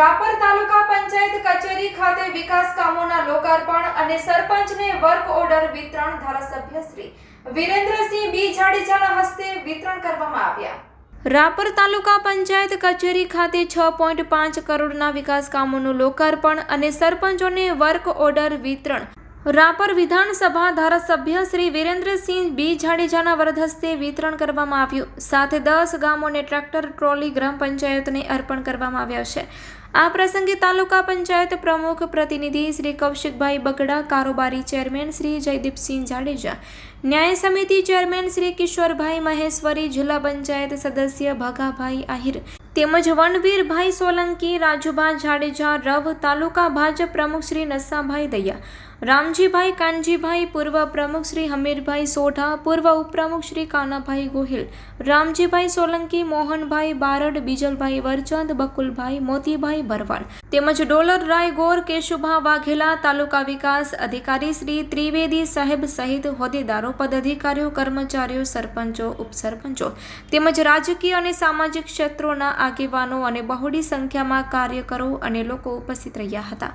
રાપર તાલુકા પંચાયત કચેરી ખાતે વિકાસ કામોના લોકાર્પણ અને સરપંચને વર્ક ઓર્ડર વિતરણ ધારાસભ્ય શ્રી વિરેન્દ્રસિંહ બી જાડેજાના હસ્તે વિતરણ કરવામાં આવ્યા. રાપર તાલુકા પંચાયત કચેરી ખાતે છ પોઈન્ટ પાંચ કરોડના વિકાસ કામોનું લોકાર્પણ અને સરપંચોને વર્ક ઓર્ડર વિતરણ રાપર વિધાનસભા ધારાસભ્ય શ્રી વિરેન્દ્રસિંહ બી જાડેજાના વરદ હસ્તે વિતરણ કરવામાં આવ્યું. સાથે દસ ગામોને ટ્રેક્ટર, ટ્રોલી, ગ્રામ પંચાયતને અર્પણ કરવામાં આવ્યા છે. આ પ્રસંગે તાલુકા પંચાયત પ્રમુખ પ્રતિનિધિ શ્રી કૌશિકભાઈ બગડા, કારોબારી ચેરમેન શ્રી જયદીપસિંહ જાડેજા, ન્યાય સમિતિ ચેરમેન શ્રી કિશોરભાઈ મહેશ્વરી, જિલ્લા પંચાયત સદસ્ય ભગાભાઈ આહિર તેમજ વનવીરભાઈ સોલંકી રાજુભા જાડેજા, રવ તાલુકા ભાજપ પ્રમુખ શ્રી નસાભાઈ દૈયા, રામજીભાઈ કાનજીભાઈ, પૂર્વ પ્રમુખ શ્રી હમીરભાઈ સોઢા, પૂર્વ ઉપપ્રમુખ શ્રી કાનાભાઈ ગોહિલ, રામજીભાઈ સોલંકી, મોહનભાઈ બારડ, બીજલભાઈ વરચંદ, બકુલભાઈ મોતીભાઈ ભરવાડ. તેમજ ડોલર રાય ગોર, કેશુભા વાઘેલા, તાલુકા વિકાસ અધિકારી શ્રી ત્રિવેદી સાહેબ સહિત હોદ્દેદારો, પદાધિકારીઓ, કર્મચારીઓ, સરપંચો, ઉપસરપંચો તેમજ રાજકીય અને સામાજિક ક્ષેત્રોના આગેવાનો અને બહોળી સંખ્યામાં કાર્યકરો અને લોકો ઉપસ્થિત રહ્યા હતા.